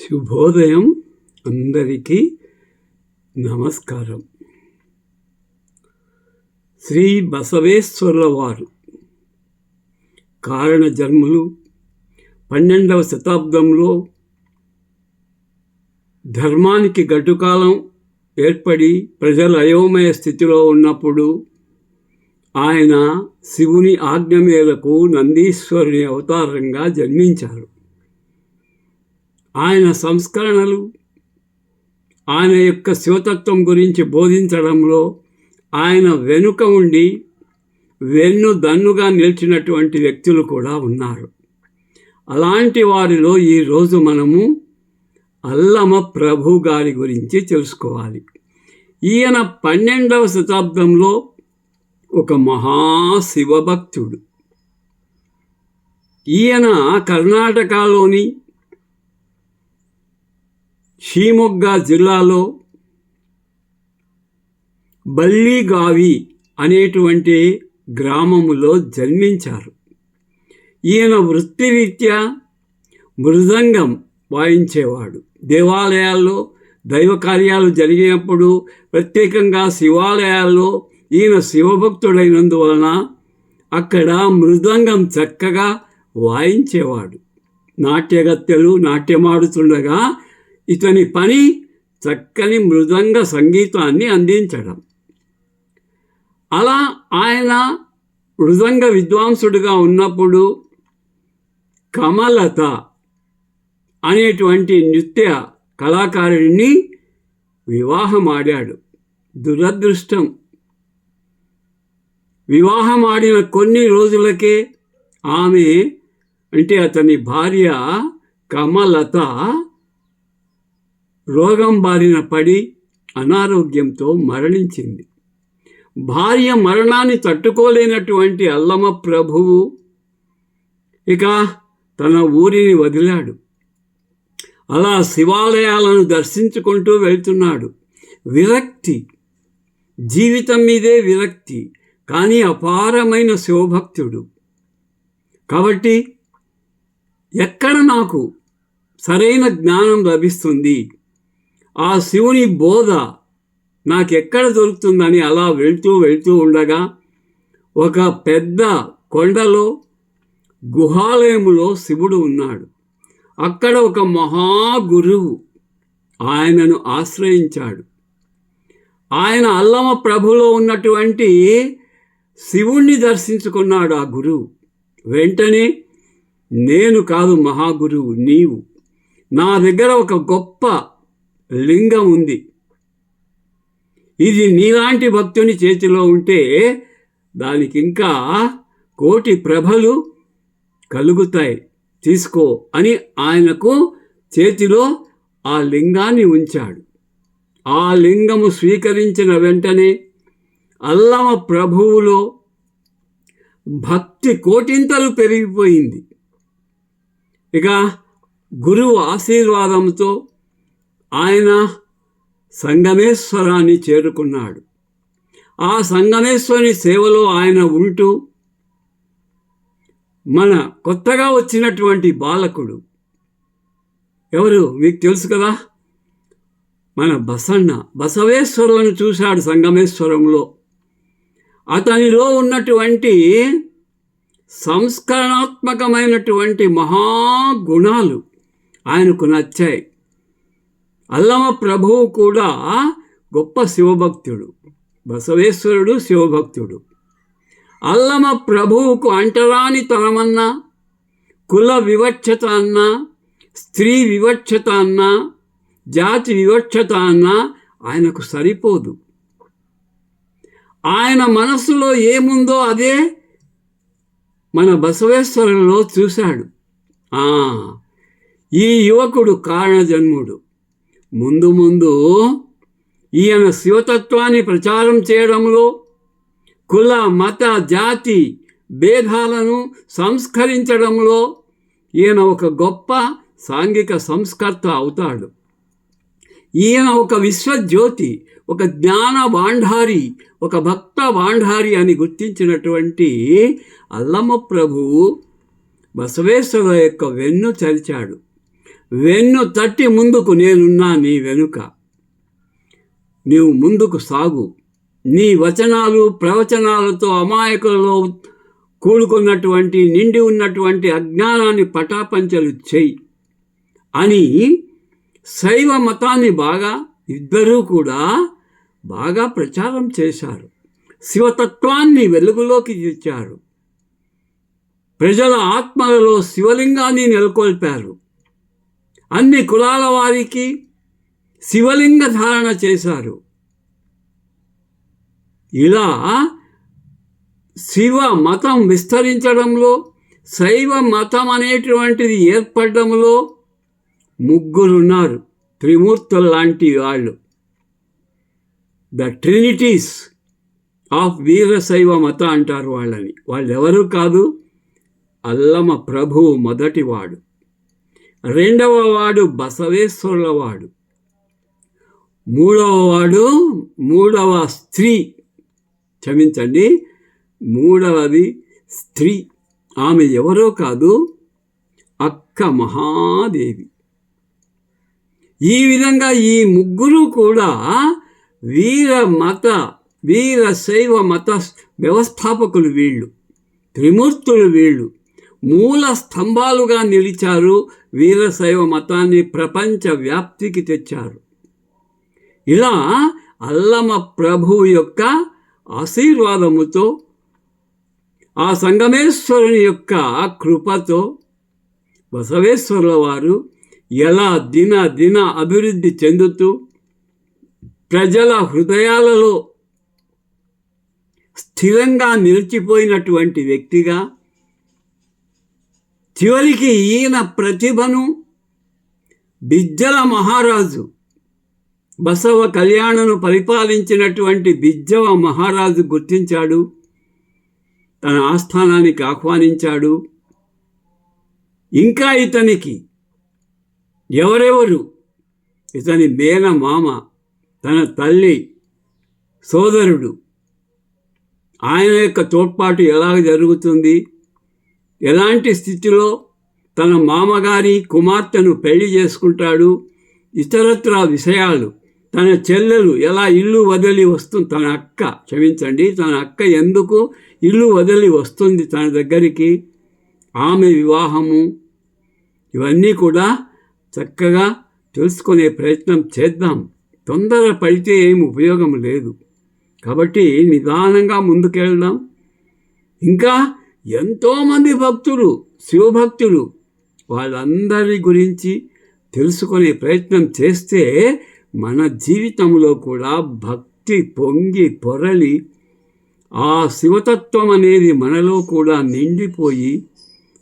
శుభోదయం అందరికీ నమస్కారం. శ్రీ బసవేశ్వరుల వారు కారణ జన్ములు పన్నెండవ శతాబ్దంలో ధర్మానికి గడ్డుకాలం ఏర్పడి ప్రజలు అయోమయ స్థితిలో ఉన్నప్పుడు ఆయన శివుని ఆజ్ఞ మేరకు నందీశ్వరుని అవతారంగా జన్మించారు. ఆయన సంస్కరణలు ఆయన యొక్క శివతత్వం గురించి బోధించడంలో ఆయన వెనుక ఉండి వెన్ను దన్నుగా నిలిచినటువంటి వ్యక్తులు కూడా ఉన్నారు. అలాంటి వారిలో ఈరోజు మనము అల్లమ ప్రభు గారి గురించి తెలుసుకోవాలి. ఈయన పన్నెండవ శతాబ్దంలో ఒక మహాశివభక్తుడు. ఈయన కర్ణాటకలోని షీమొగ్గ జిల్లాలో బల్లిగావి అనేటువంటి గ్రామములో జన్మించారు. ఈయన వృత్తిరీత్యా మృదంగం వాయించేవాడు. దేవాలయాల్లో దైవ కార్యాలు జరిగినప్పుడు ప్రత్యేకంగా శివాలయాల్లో ఈయన శివభక్తుడైనందువలన అక్కడ మృదంగం చక్కగా వాయించేవాడు. నాట్యగత్తెలు నాట్యమాడుతుండగా ఇతని పని చక్కని మృదంగ సంగీతాన్ని అందించడం. అలా ఆయన మృదంగ విద్వాంసుడిగా ఉన్నప్పుడు కమలత అనేటువంటి నృత్య కళాకారుడిని వివాహమాడాడు. దురదృష్టం. వివాహమాడిన కొన్ని రోజులకే ఆమె అంటే అతని భార్య కమలత రోగం బారిన పడి అనారోగ్యంతో మరణించింది. భార్య మరణాన్ని తట్టుకోలేనటువంటి అల్లమ ప్రభువు ఇక తన ఊరిని వదిలాడు. అలా శివాలయాలను దర్శించుకుంటూ వెళ్తున్నాడు. విరక్తి జీవితం మీదే విరక్తి కానీ అపారమైన శివభక్తుడు. కాబట్టి ఎక్కడ నాకు సరైన జ్ఞానం లభిస్తుంది? ఆ శివుని బోధ నాకెక్కడ దొరుకుతుందని అలా వెళ్తూ వెళ్తూ ఉండగా ఒక పెద్ద కొండలో గుహాలయములో శివుడు ఉన్నాడు. అక్కడ ఒక మహాగురువు ఆయనను ఆశ్రయించాడు. ఆయన అల్లమ ప్రభులో ఉన్నటువంటి శివుణ్ణి దర్శించుకున్నాడు ఆ గురువు. వెంటనే నేను కాదు మహాగురువు నీవు. నా దగ్గర ఒక గొప్ప లింగం ఉంది. ఇది నీలాంటి భక్తుని చేతిలో ఉంటే దానికి ఇంకా కోటి ప్రభలు కలుగుతాయి. తీసుకో అని ఆయనకు చేతిలో ఆ లింగాన్ని ఉంచాడు. ఆ లింగము స్వీకరించిన వెంటనే అల్లమ ప్రభువులో భక్తి కోటింతలు పెరిగిపోయింది. ఇక గురువు ఆశీర్వాదంతో ఆయన సంగమేశ్వరాన్ని చేరుకున్నాడు. ఆ సంగమేశ్వరుని సేవలో ఆయన ఉంటూ మన కొత్తగా వచ్చినటువంటి బాలకుడు. ఎవరు? మీకు తెలుసు కదా? మన బసన్న. బసవేశ్వరులను చూశాడు సంగమేశ్వరంలో. అతనిలో ఉన్నటువంటి సంస్కరణాత్మకమైనటువంటి మహాగుణాలు ఆయనకు నచ్చాయి. అల్లమ ప్రభువు కూడా గొప్ప శివభక్తుడు. బసవేశ్వరుడు శివభక్తుడు. అల్లమ ప్రభువుకు అంటరాని తనమన్నా కుల వివక్షత అన్నా స్త్రీ వివక్షత అన్నా జాతి వివక్షత అన్నా ఆయనకు సరిపోదు. ఆయన మనస్సులో ఏముందో అదే మన బసవేశ్వరులో చూశాడు. ఈ యువకుడు కారణజన్ముడు. ముందు ముందు ఈయన శివతత్వాన్ని ప్రచారం చేయడంలో కుల మత జాతి భేదాలను సంస్కరించడంలో ఈయన ఒక గొప్ప సాంఘిక సంస్కర్త అవుతాడు. ఈయన ఒక విశ్వజ్యోతి ఒక జ్ఞాన వాంఢారి ఒక భక్త వాంఢారి అని గుర్తించినటువంటి అల్లమ్మ ప్రభువు బసవేశ్వర యొక్క వెన్ను చరిచాడు. వెన్ను తట్టి ముందుకు నేనున్నా నీ వెనుక. నీవు ముందుకు సాగు. నీ వచనాలు ప్రవచనాలతో అమాయకులలో కూడుకున్నటువంటి నిండి ఉన్నటువంటి అజ్ఞానాన్ని పటాపంచలు చేయి. అని శైవ మతాన్ని బాగా ఇద్దరూ కూడా బాగా ప్రచారం చేశారు. శివతత్వాన్ని వెలుగులోకి తెచ్చారు ప్రజల ఆత్మలలో శివలింగాన్ని నెలకొల్పారు. అన్ని కులాల వారికి శివలింగ ధారణ చేశారు. ఇలా శివ మతం విస్తరించడంలో శైవ మతం అనేటువంటిది ఏర్పడడంలో ముగ్గురున్నారు త్రిమూర్తులు లాంటి వాళ్ళు. ద ట్రినిటీస్ ఆఫ్ వీరశైవ మత అంటారు వాళ్ళని. వాళ్ళు ఎవరు కాదు అల్లమ ప్రభువు మొదటివాడు. రెండవ వాడు బసవేశ్వరుల వాడు మూడవ వాడు మూడవ స్త్రీ. క్షమించండి మూడవది స్త్రీ. ఆమె ఎవరో కాదు అక్క మహాదేవి. ఈ విధంగా ఈ ముగ్గురు కూడా వీర మత వీర శైవ మత వ్యవస్థాపకులు వీళ్ళు త్రిమూర్తులు వీళ్ళు. మూల స్తంభాలుగా నిలిచారు వీరశైవ మతాన్ని ప్రపంచ వ్యాప్తికి తెచ్చారు. ఇలా అల్లమ ప్రభు యొక్క ఆశీర్వాదముతో ఆ సంగమేశ్వరుని యొక్క కృపతో బసవేశ్వరుల వారు ఎలా దిన దిన అభివృద్ధి చెందుతూ ప్రజల హృదయాలలో స్థిరంగా నిలిచిపోయినటువంటి వ్యక్తిగా చివరికి ఈయన ప్రతిభను బిజ్జల మహారాజు బసవ కళ్యాణను పరిపాలించినటువంటి బిజ్జవ మహారాజు గుర్తించాడు. తన ఆస్థానానికి ఆహ్వానించాడు. ఇంకా ఇతనికి ఎవరెవరు? ఇతని మేన మామ తన తల్లి సోదరుడు. ఆయన యొక్క తోడ్పాటు ఎలా జరుగుతుంది? ఎలాంటి స్థితిలో తన మామగారి కుమార్తెను పెళ్ళి చేసుకుంటాడు? ఇతరత్ర విషయాలు. తన చెల్లెలు ఎలా ఇల్లు వదిలి వస్తుంది తన అక్క క్షమించండి తన అక్క ఎందుకు ఇల్లు వదిలి వస్తుంది తన దగ్గరికి? ఆమె వివాహము. ఇవన్నీ కూడా చక్కగా తెలుసుకునే ప్రయత్నం చేద్దాం. తొందర పడితే ఏమి ఉపయోగం లేదు. కాబట్టి నిదానంగా ముందుకెళ్దాం. ఇంకా ఎంతోమంది భక్తులు శివభక్తులు వాళ్ళందరి గురించి తెలుసుకునే ప్రయత్నం చేస్తే మన జీవితంలో కూడా భక్తి పొంగి పొరలి ఆ శివతత్వం అనేది మనలో కూడా నిండిపోయి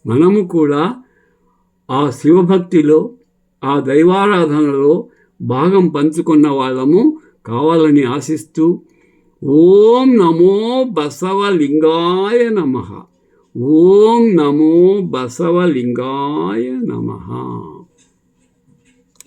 మనము కూడా ఆ శివభక్తిలో ఆ దైవారాధనలో భాగం పంచుకున్న వాళ్ళము కావాలని ఆశిస్తూ ఓం నమో బసవలింగాయ నమః. ఓం నమో బసవలింగాయ నమ